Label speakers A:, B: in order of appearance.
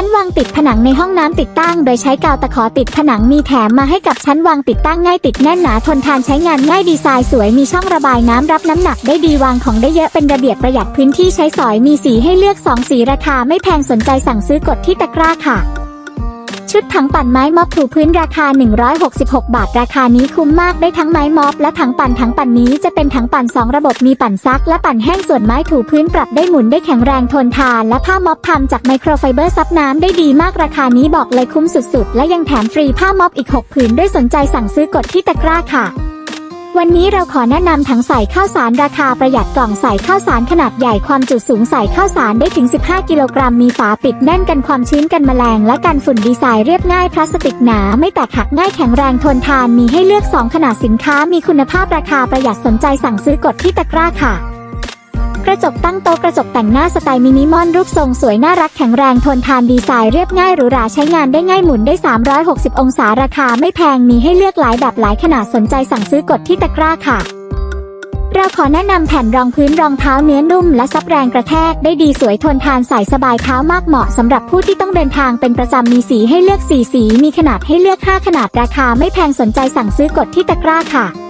A: ชั้นวางติดผนังในห้องน้ำติดตั้ง โดยใช้กาวตะขอติดผนังมีแถมมาให้กับชั้นวางติดตั้งง่ายติดแน่นหนาทนทานใช้งานง่ายดีไซน์สวยมีช่องระบายน้ำรับน้ำหนักได้ดีวางของได้เยอะเป็นระเบียบประหยัดพื้นที่ใช้สอยมีสีให้เลือก 2 สีราคาไม่แพงสนใจสั่งซื้อกดที่ตะกร้าค่ะ ชุดถังปั่นไม้ม็อบถูพื้นราคา 166 บาท ราคานี้คุ้มมากได้ทั้งไม้ม็อบและถังปั่นถังปั่นนี้จะเป็นถังปั่น 2 ระบบมีปั่นซัก และปั่นแห้งส่วนไม้ถูพื้นปรับได้หมุนได้แข็งแรงทนทาน และผ้าม็อบทำจากไมโครไฟเบอร์ซับน้ำได้ดีมากราคานี้บอกเลยคุ้มสุดๆ และยังแถมฟรีผ้าม็อบอีก 6 ผืนด้วยสนใจสั่งซื้อกดที่ตะกร้าค่ะ วันนี้เราขอแนะนำถังใส่ข้าวสารราคาประหยัดกล่องใส่ข้าวสารขนาดใหญ่ความจุสูงใส่ข้าวสารได้ถึง 15 กิโลกรัมมีฝาปิดแน่นกันความชื้นกันแมลงและกันฝุ่นดีไซน์เรียบง่ายพลาสติกหนาไม่แตกหักง่ายแข็งแรงทนทานมีให้เลือก 2 ขนาดสินค้ามีคุณภาพราคาประหยัดสนใจสั่งซื้อกดที่ตะกร้าค่ะ กระจกตั้งโต๊ะกระจกแต่งหน้าสไตล์มินิมอลรูปทรงสวยน่ารักแข็งแรงทนทานดีไซน์เรียบง่ายหรูหราใช้งานได้ง่ายหมุนได้ 360 องศาราคาไม่แพงมีให้เลือกหลายแบบหลายขนาดสนใจสั่งซื้อกดที่ตะกร้าค่ะ เราขอแนะนำแผ่นรองพื้นรองเท้าเนื้อนุ่ม และซับแรงกระแทกได้ดีสวยทนทานใส่สบายเท้ามากเหมาะสำหรับผู้ที่ต้องเดินทางเป็นประจำมีสีให้เลือกสีสีมีขนาดให้เลือก 5 ขนาดราคาไม่แพงสนใจสั่งซื้อกดที่ตะกร้าค่ะ